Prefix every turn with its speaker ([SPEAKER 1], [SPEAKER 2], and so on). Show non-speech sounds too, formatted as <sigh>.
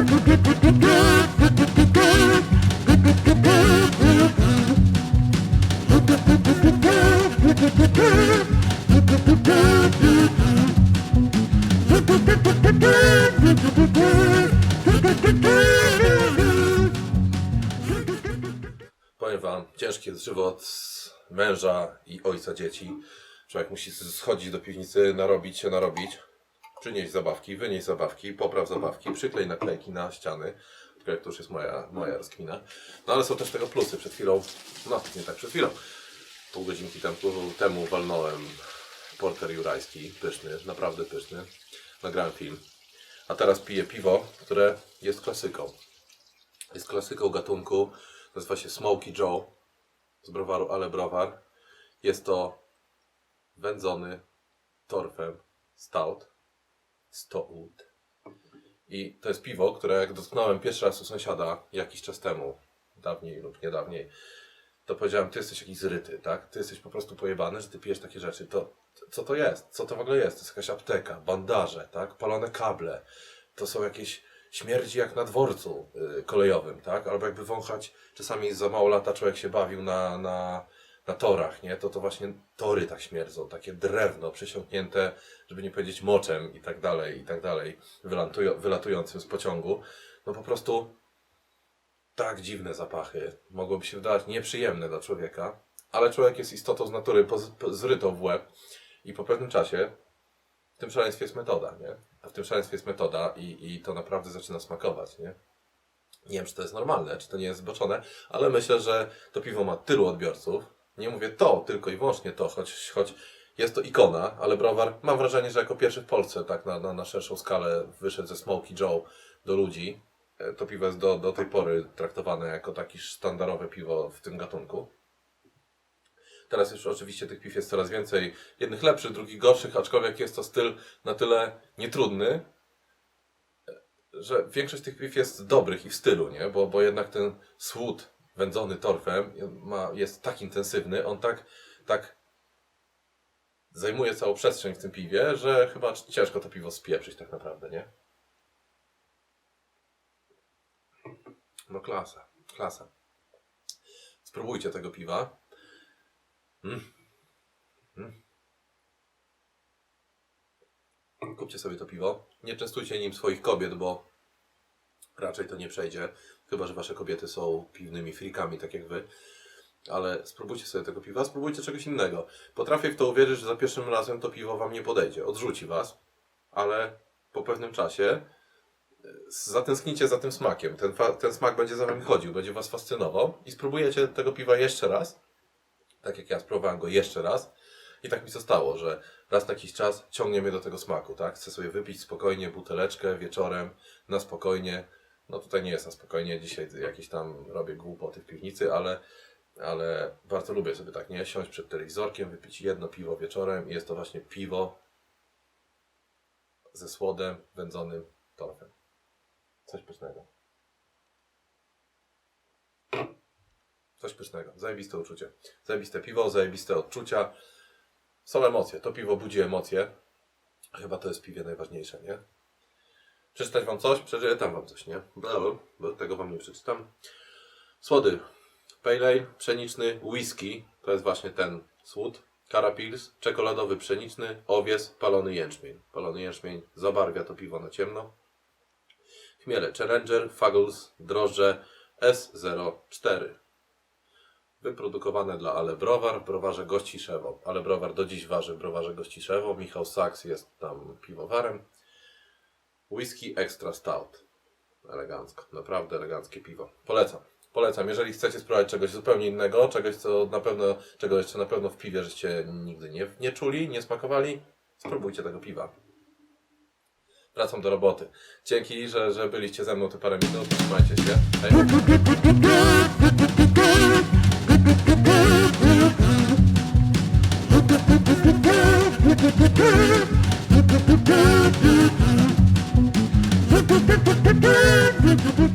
[SPEAKER 1] Powiem ciężki jest żywot męża i ojca dzieci. Człowiek musi schodzić do piwnicy, narobić się, narobić, przynieść zabawki, wynieść zabawki, popraw zabawki, przyklej naklejki na ściany. Tylko jak to już jest moja, moja rozkmina. No ale są też tego plusy. Przed chwilą, no nie tak przed chwilą, pół godzinki temu, temu walnąłem porter jurajski, pyszny, naprawdę pyszny. Nagrałem film. A teraz piję piwo, które jest klasyką. Jest klasyką gatunku, nazywa się Smoky Joe z browaru Ale Browar. Jest to wędzony torfem stout. Stout. I to jest piwo, które jak dotknąłem pierwszy raz u sąsiada jakiś czas temu, dawniej lub niedawniej, to powiedziałem, ty jesteś jakiś zryty, tak? Ty jesteś po prostu pojebany, że ty pijesz takie rzeczy. To co to jest? Co to w ogóle jest? To jest jakaś apteka, bandaże, tak? Palone kable. To są jakieś śmierdzi jak na dworcu y, kolejowym, tak? Albo jakby wąchać, czasami za mało lata człowiek się bawił na, na, na torach, nie? To to właśnie tory tak śmierdzą, takie drewno przesiąknięte, żeby nie powiedzieć moczem i tak dalej, i tak dalej, wylatują, wylatującym z pociągu. No po prostu tak dziwne zapachy. Mogłoby się wydawać nieprzyjemne dla człowieka, ale człowiek jest istotą z natury zrytą w łeb i po pewnym czasie w tym szaleństwie jest metoda, nie? A w tym szaleństwie jest metoda i, i to naprawdę zaczyna smakować, nie? Nie wiem, czy to jest normalne, czy to nie jest zboczone, ale myślę, że to piwo ma tylu odbiorców. Nie mówię to, tylko i wyłącznie to, choć, choć jest to ikona, ale browar, mam wrażenie, że jako pierwszy w Polsce, tak na, na, na szerszą skalę, wyszedł ze Smoky Joe do ludzi. E, To piwo jest do, do tej pory traktowane jako takie sztandarowe piwo w tym gatunku. Teraz już oczywiście tych piw jest coraz więcej. Jednych lepszych, drugich gorszych, aczkolwiek jest to styl na tyle nietrudny, że większość tych piw jest dobrych i w stylu, nie? Bo, bo jednak ten słód wędzony torfem ma, jest tak intensywny, on tak, tak zajmuje całą przestrzeń w tym piwie, że chyba ciężko to piwo spieprzyć tak naprawdę, nie? No klasa, klasa. Spróbujcie tego piwa. Mm. Mm. Kupcie sobie to piwo. Nie częstujcie nim swoich kobiet, bo raczej to nie przejdzie. Chyba, że wasze kobiety są piwnymi frikami, tak jak wy. Ale spróbujcie sobie tego piwa, spróbujcie czegoś innego. Potrafię w to uwierzyć, że za pierwszym razem to piwo wam nie podejdzie. Odrzuci was, ale po pewnym czasie e, zatęsknicie za tym smakiem. Ten, ten smak będzie za wami chodził, będzie was fascynował i spróbujecie tego piwa jeszcze raz. Tak jak ja spróbowałem go jeszcze raz. I tak mi zostało, że raz na jakiś czas ciągnie mnie do tego smaku, tak? Chcę sobie wypić spokojnie buteleczkę wieczorem, na spokojnie. No tutaj nie jest na spokojnie, dzisiaj jakieś tam robię głupoty w piwnicy, ale, ale bardzo lubię sobie tak, nie? Siąść przed telewizorkiem, wypić jedno piwo wieczorem i jest to właśnie piwo ze słodem wędzonym torfem. Coś pysznego. Coś pysznego. Zajebiste uczucie. Zajebiste piwo, zajebiste odczucia. Są emocje. To piwo budzi emocje. Chyba to jest piwie najważniejsze, nie? Przeczytać wam coś? Przeczytam wam coś, nie? Bo, bo tego wam nie przeczytam. Słody. Pale Ale, pszeniczny, whisky. To jest właśnie ten słód. Karapils, czekoladowy pszeniczny, owies, palony jęczmień. Palony jęczmień zabarwia to piwo na ciemno. Chmiele Challenger, Fuggles, drożdże S04 wyprodukowane dla Ale Browar browarze Gościszewo. Ale Browar do dziś waży browarze Gościszewo. Michał Saks jest tam piwowarem. Whisky Extra Stout. Elegancko, naprawdę eleganckie piwo. Polecam. Polecam, jeżeli chcecie spróbować czegoś zupełnie innego, czegoś, co na pewno, czego jeszcze na pewno w piwie żeście nigdy nie, nie czuli, nie smakowali, spróbujcie tego piwa. Wracam do roboty. Dzięki, że, że byliście ze mną te parę minut. Trzymajcie się. Hej. <laughs> フフフフフフ。